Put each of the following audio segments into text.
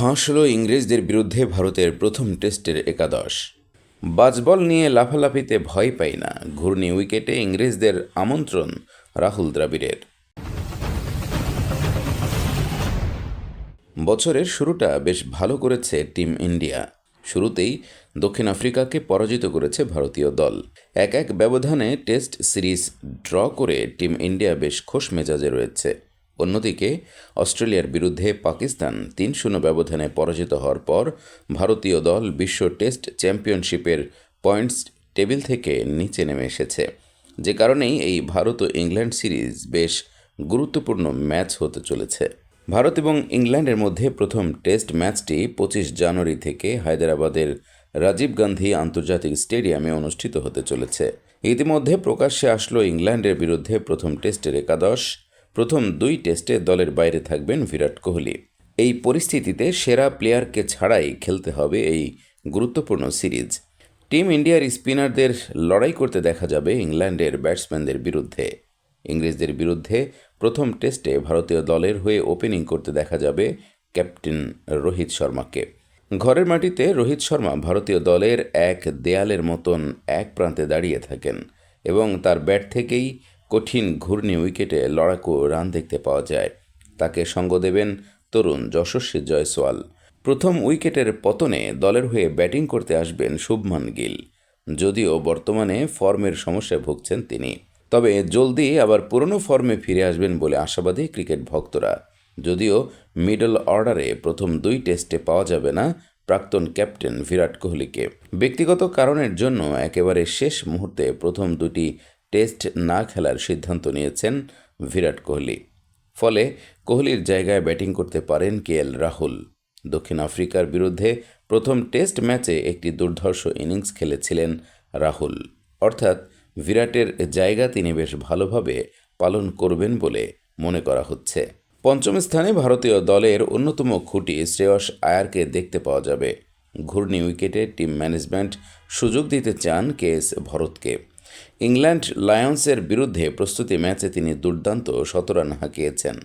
ফাঁসল ইংরেজদের বিরুদ্ধে ভারতের প্রথম টেস্টের একাদশ। বাজবল নিয়ে লাফালাফিতে ভয় পাই না। ঘূর্ণি উইকেটে ইংরেজদের আমন্ত্রণ রাহুল দ্রাবিড়ের। বছরের শুরুটা বেশ ভালো করেছে টিম ইন্ডিয়া। শুরুতেই দক্ষিণ আফ্রিকাকে পরাজিত করেছে ভারতীয় দল। এক এক ব্যবধানে টেস্ট সিরিজ ড্র করে টিম ইন্ডিয়া বেশ খোশ মেজাজে রয়েছে। অন্যদিকে, অস্ট্রেলিয়ার বিরুদ্ধে পাকিস্তান তিন শূন্য ব্যবধানে পরাজিত হওয়ার পর ভারতীয় দল বিশ্ব টেস্ট চ্যাম্পিয়নশিপের পয়েন্টস টেবিল থেকে নিচে নেমে এসেছে। যে কারণেই এই ভারত ও ইংল্যান্ড সিরিজ বেশ গুরুত্বপূর্ণ ম্যাচ হতে চলেছে। ভারত এবং ইংল্যান্ডের মধ্যে প্রথম টেস্ট ম্যাচটি পঁচিশ জানুয়ারি থেকে হায়দ্রাবাদের রাজীব গান্ধী আন্তর্জাতিক স্টেডিয়ামে অনুষ্ঠিত হতে চলেছে। ইতিমধ্যে প্রকাশ্যে আসলো ইংল্যান্ডের বিরুদ্ধে প্রথম টেস্টের একাদশ। প্রথম দুই টেস্টে দলের বাইরে থাকবেন বিরাট কোহলি। এই পরিস্থিতিতে সেরা প্লেয়ারকে ছাড়াই খেলতে হবে এই গুরুত্বপূর্ণ সিরিজ। টিম ইন্ডিয়ার স্পিনারদের লড়াই করতে দেখা যাবে ইংল্যান্ডের ব্যাটসম্যানদের বিরুদ্ধে। ইংরেজদের বিরুদ্ধে প্রথম টেস্টে ভারতীয় দলের হয়ে ওপেনিং করতে দেখা যাবে ক্যাপ্টেন রোহিত শর্মাকে। ঘরের মাটিতে রোহিত শর্মা ভারতীয় দলের এক দেয়ালের মতন এক প্রান্তে দাঁড়িয়ে থাকেন এবং তার ব্যাট থেকেই কঠিন ঘূর্ণি উইকেটে লড়াকু রান দেখতে পাওয়া যায়। তাকে সঙ্গ দেবেন তরুণ যশস্বী জয়সওয়াল। প্রথম উইকেটের পতনে দলের হয়ে ব্যাটিং করতে আসবেন শুভমান গিল। যদিও বর্তমানে ফর্মের সমস্যায় ভুগছেন তিনি। তবে জলদি আবার পুরনো ফর্মে ফিরে আসবেন বলে আশাবাদী ক্রিকেট ভক্তরা। যদিও মিডল অর্ডারে প্রথম দুই টেস্টে পাওয়া যাবে না প্রাক্তন ক্যাপ্টেন বিরাট কোহলিকে। ব্যক্তিগত কারণের জন্য একেবারে শেষ মুহূর্তে প্রথম দুটি টেস্ট না খেলার সিদ্ধান্ত নিয়েছেন বিরাট কোহলি। ফলে কোহলির জায়গায় ব্যাটিং করতে পারেন কে এল রাহুল। দক্ষিণ আফ্রিকার বিরুদ্ধে প্রথম টেস্ট ম্যাচে একটি দুর্ধর্ষ ইনিংস খেলেছিলেন রাহুল। অর্থাৎ বিরাটের জায়গা তিনি বেশ ভালোভাবে পালন করবেন বলে মনে করা হচ্ছে। পঞ্চম স্থানে ভারতীয় দলের অন্যতম খুঁটি শ্রেয়স আয়ারকে দেখতে পাওয়া যাবে। ঘূর্ণি উইকেটে টিম ম্যানেজমেন্ট সুযোগ দিতে চান কে এস ভরতকে। ইংল্যান্ড লায়ন্সের বিরুদ্ধে প্রস্তুতি ম্যাচে তিনি দুর্দান্ত শতরান হাঁকিয়েছেন,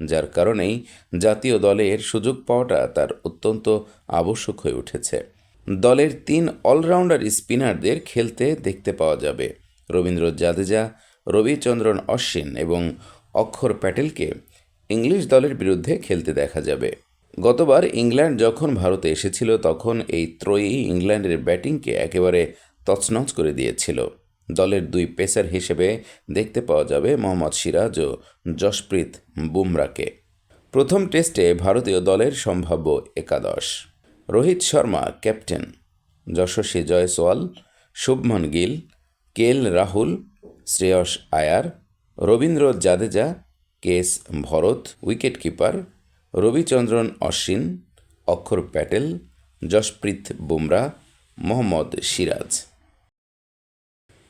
যার কারণেই জাতীয় দলের সুযোগ পাওয়াটা তার অত্যন্ত আবশ্যক হয়ে উঠেছে। দলের তিন অলরাউন্ডার স্পিনারদের খেলতে দেখতে পাওয়া যাবে। রবীন্দ্র জাদেজা, রবিচন্দ্রন অশ্বিন এবং অক্ষর প্যাটেলকে ইংলিশ দলের বিরুদ্ধে খেলতে দেখা যাবে। গতবার ইংল্যান্ড যখন ভারতে এসেছিল, তখন এই ত্রয়ী ইংল্যান্ডের ব্যাটিংকে একেবারে তছনছ করে দিয়েছিল। দলের দুই পেসার হিসেবে দেখতে পাওয়া যাবে মোহাম্মদ সিরাজ ও জশপ্রীত বুমরাকে প্রথম টেস্টে ভারতীয় দলের সম্ভাব্য একাদশ। Rohit Sharma captain, Yashasvi Jaiswal, Shubman Gill, KL Rahul, Shreyas Iyer, Ravindra Jadeja K S Bharat wicket keeper Ravichandran Ashwin, Axar Patel, Jasprit Bumrah Mohammad Siraj.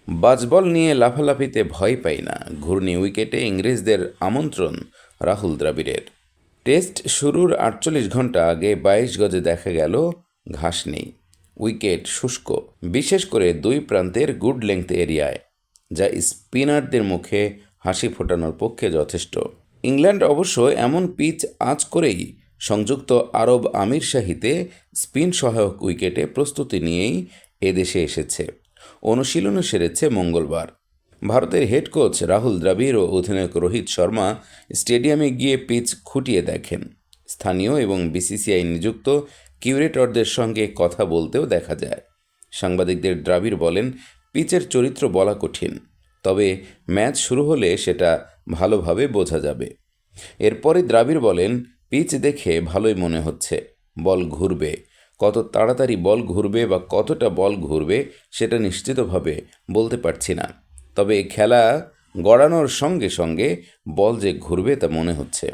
Bazball নিয়ে লাফালাফিতে ভয় পাই না। ঘূর্ণি উইকেটে ইংরেজদের আমন্ত্রণ রাহুল দ্রাবিড়ের। টেস্ট শুরুর আটচল্লিশ ঘণ্টা আগে বাইশ গজে দেখা গেল, ঘাস নেই। উইকেট শুষ্ক, বিশেষ করে দুই প্রান্তের গুড লেংথ এরিয়ায়, যা স্পিনারদের মুখে হাসি ফোটানোর পক্ষে যথেষ্ট। ইংল্যান্ড অবশ্য এমন পিচ আজ করেই সংযুক্ত আরব আমির শাহিতে স্পিন সহায়ক উইকেটে প্রস্তুতি নিয়েই এদেশে এসেছে। অনুশীলনও সেরেছে মঙ্গলবার। ভারতের হেড কোচ রাহুল দ্রাবিড় ও অধিনায়ক রোহিত শর্মা স্টেডিয়ামে গিয়ে পিচ খুঁটিয়ে দেখেন। স্থানীয় এবং বিসিসিআই নিযুক্ত কিউরেটরদের সঙ্গে কথা বলতেও দেখা যায়। সাংবাদিকদের দ্রাবিড় বলেন পিচের চরিত্র বলা কঠিন, তবে ম্যাচ শুরু হলে সেটা ভালোভাবে বোঝা যাবে। এরপরে দ্রাবিড় বলেন পিচ দেখে ভালোই মনে হচ্ছে, বল ঘুরবে। কত তাড়াতাড়ি বল ঘুরবে বা কতটা বল ঘুরবে সেটা নিশ্চিতভাবে বলতে পারছি না। তবে খেলা গড়ানোর সঙ্গে সঙ্গে বল যে ঘুরবে তা মনে হচ্ছে।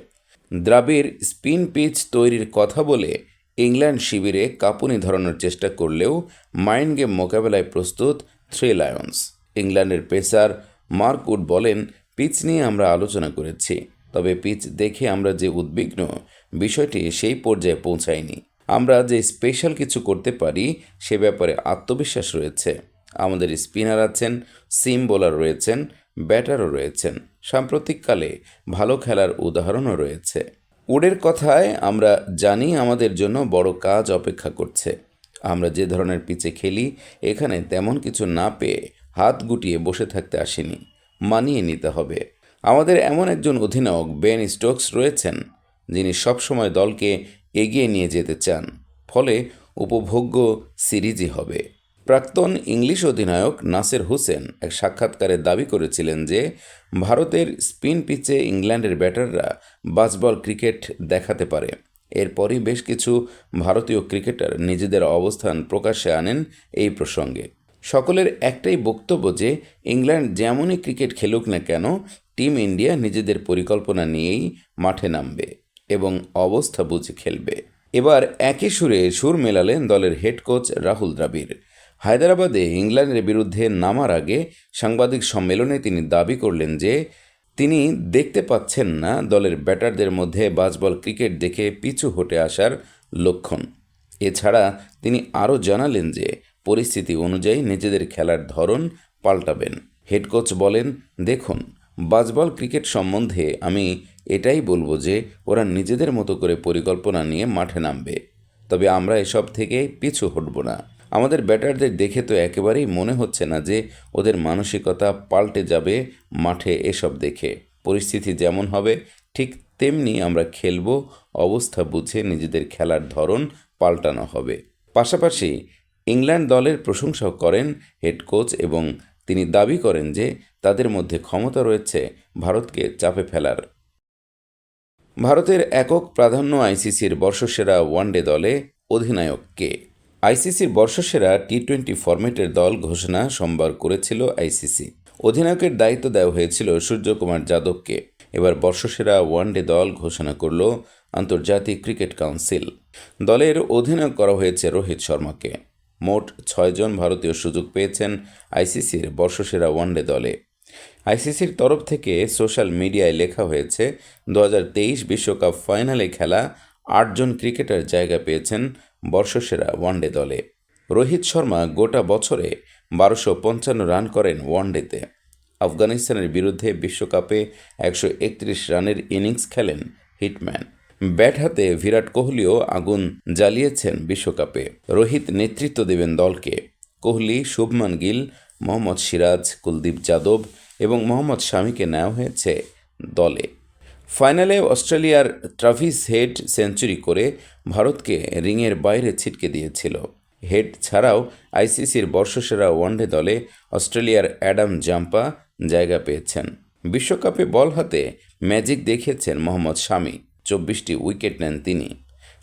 দ্রাবিড় স্পিন পিচ তৈরির কথা বলে ইংল্যান্ড শিবিরে কাঁপুনি ধরানোর চেষ্টা করলেও মাইন্ড গেম মোকাবেলায় প্রস্তুত থ্রি লায়ন্স। ইংল্যান্ডের পেসার মার্ক উড বলেন, পিচ নিয়ে আমরা আলোচনা করেছি, তবে পিচ দেখে আমরা যে উদ্বিগ্ন, বিষয়টি সেই পর্যায়ে পৌঁছায়নি। আমরা যে স্পেশাল কিছু করতে পারি, সে ব্যাপারে আত্মবিশ্বাস রয়েছে। আমাদের স্পিনার আছেন সিম বোলার রয়েছেন ব্যাটারও রয়েছেন। সাম্প্রতিককালে ভালো খেলার উদাহরণও রয়েছে। উডের কথায় আমরা জানি আমাদের জন্য বড় কাজ অপেক্ষা করছে। আমরা যে ধরনের পিচে খেলি, এখানে তেমন কিছু না পেয়ে হাত গুটিয়ে বসে থাকতে আসেনি। মানিয়ে নিতে হবে। আমাদের এমন একজন অধিনায়ক বেন স্টোকস রয়েছেন, যিনি সবসময় দলকে এগিয়ে নিয়ে যেতে চান। ফলে উপভোগ্য সিরিজই হবে। প্রাক্তন ইংলিশ অধিনায়ক নাসের হোসেন এক সাক্ষাৎকারে দাবি করেছিলেন যে, ভারতের স্পিন পিচে ইংল্যান্ডের ব্যাটাররা বাসবল ক্রিকেট দেখাতে পারে। এরপরই বেশ কিছু ভারতীয় ক্রিকেটার নিজেদের অবস্থান প্রকাশ্যে আনেন এই প্রসঙ্গে। সকলের একটাই বক্তব্য যে, ইংল্যান্ড যেমনই ক্রিকেট খেলুক না কেন, টিম ইন্ডিয়া নিজেদের পরিকল্পনা নিয়েই মাঠে নামবে। এবং অবস্থা বুঝে খেলবে। এবার একই সুরে সুর মেলালেন দলের হেড কোচ রাহুল দ্রাবিড়। হায়দ্রাবাদে ইংল্যান্ডের বিরুদ্ধে নামার আগে সাংবাদিক সম্মেলনে তিনি দাবি করলেন যে, তিনি দেখতে পাচ্ছেন না দলের ব্যাটারদের মধ্যে বাজবল ক্রিকেট দেখে পিছু হটে আসার লক্ষণ। এছাড়া তিনি আরও জানালেন যে, পরিস্থিতি অনুযায়ী নিজেদের খেলার ধরন পাল্টাবেন। হেড কোচ বলেন, দেখুন বাজবল ক্রিকেট সম্বন্ধে আমি এটাই বলব যে ওরা নিজেদের মতো করে পরিকল্পনা নিয়ে মাঠে নামবে। তবে আমরা এসব থেকে পিছু হটব না। আমাদের ব্যাটারদের দেখে তো একেবারেই মনে হচ্ছে না যে ওদের মানসিকতা পাল্টে যাবে মাঠে এসব দেখে। পরিস্থিতি যেমন হবে, ঠিক তেমনি আমরা খেলব, অবস্থা বুঝে নিজেদের খেলার ধরন পাল্টানো হবে। পাশাপাশি ইংল্যান্ড দলের প্রশংসা করেন হেড কোচ এবং তিনি দাবি করেন যে তাদের মধ্যে ক্ষমতা রয়েছে ভারতকে চাপে ফেলার। ভারতের একক প্রাধান্য আইসিসির বর্ষসেরা ওয়ানডে দলে অধিনায়ক কে? আইসিসির বর্ষসেরা টি টোয়েন্টি ফরম্যাটের দল ঘোষণা সোমবার করেছিল আইসিসি। অধিনায়কের দায়িত্ব দেওয়া হয়েছিল সূর্যকুমার যাদবকে। এবার বর্ষসেরা ওয়ানডে দল ঘোষণা করল আন্তর্জাতিক ক্রিকেট কাউন্সিল। দলের অধিনায়ক করা হয়েছে রোহিত শর্মাকে। মোট ছয়জন ভারতীয় সুযোগ পেয়েছেন আইসিসির বর্ষসেরা ওয়ানডে দলে। আইসিসির তরফ থেকে সোশ্যাল মিডিয়ায় লেখা হয়েছে, দু বিশ্বকাপ ফাইনালে খেলা আটজন ক্রিকেটার জায়গা পেয়েছেন বর্ষসেরা ওয়ানডে দলে। রোহিত শর্মা গোটা বছরে বারোশো পঞ্চান্ন রান করেন ওয়ানডেতে। আফগানিস্তানের বিরুদ্ধে বিশ্বকাপে একশো একত্রিশ রানের ইনিংস খেলেন হিটম্যান। ব্যাট হাতে বিরাট কোহলিও আগুন জ্বালিয়েছেন বিশ্বকাপে। রোহিত নেতৃত্ব দেবেন দলকে। কোহলি, শুভমান গিল, মোহাম্মদ সিরাজ, কুলদীপ যাদব এবং মোহাম্মদ শামিকে নেওয়া হয়েছে দলে। ফাইনালে অস্ট্রেলিয়ার ট্রাভিস হেড সেঞ্চুরি করে ভারতকে রিংয়ের বাইরে ছিটকে দিয়েছিল। হেড ছাড়াও আইসিসির বর্ষসেরা ওয়ানডে দলে অস্ট্রেলিয়ার অ্যাডাম জাম্পা জায়গা পেয়েছেন। বিশ্বকাপে বল হাতে ম্যাজিক দেখিয়েছেন মোহাম্মদ শামি। চব্বিশটি উইকেট নেন তিনি।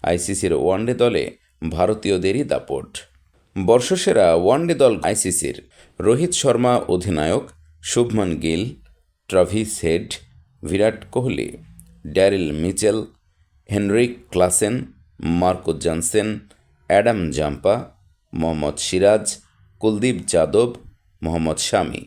আইসিসির ওয়ানডে দলে ভারতীয়দেরই দাপট। বর্ষসেরা ওয়ানডে দল আইসিসির রোহিত শর্মা, অধিনায়ক Shubman Gill, Travis Head, Virat Kohli, Daryl Mitchell, Heinrich Klaasen, Marco Jansen, Adam Zampa, Mohammad Siraj, Kuldeep Yadav, Mohammad Shami.